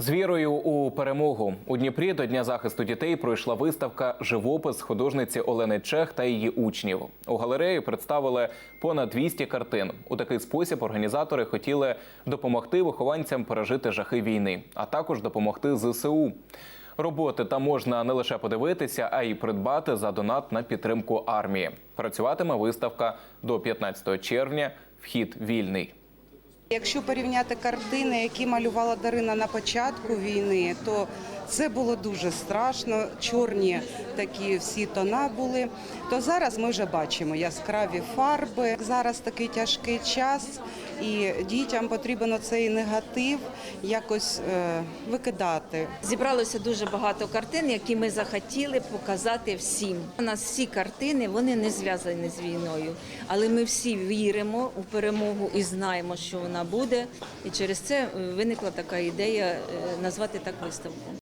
З вірою у перемогу у Дніпрі до Дня захисту дітей пройшла виставка Живопис художниці Олени Чех та її учнів. У галереї представили понад 200 картин. У такий спосіб організатори хотіли допомогти вихованцям пережити жахи війни, а також допомогти ЗСУ. Роботи там можна не лише подивитися, а й придбати за донат на підтримку армії. Працюватиме виставка до 15 червня. Вхід вільний. Якщо порівняти картини, які малювала Дарина на початку війни, то це було дуже страшно. Чорні такі всі тона були. То зараз ми вже бачимо яскраві фарби. Зараз такий тяжкий час, і дітям потрібен цей негатив якось е, викидати. Зібралося дуже багато картин, які ми захотіли показати всім. У нас всі картини вони не зв'язані з війною, але ми всі віримо у перемогу і знаємо, що вона буде. І через це е, виникла така ідея е, назвати так виставку.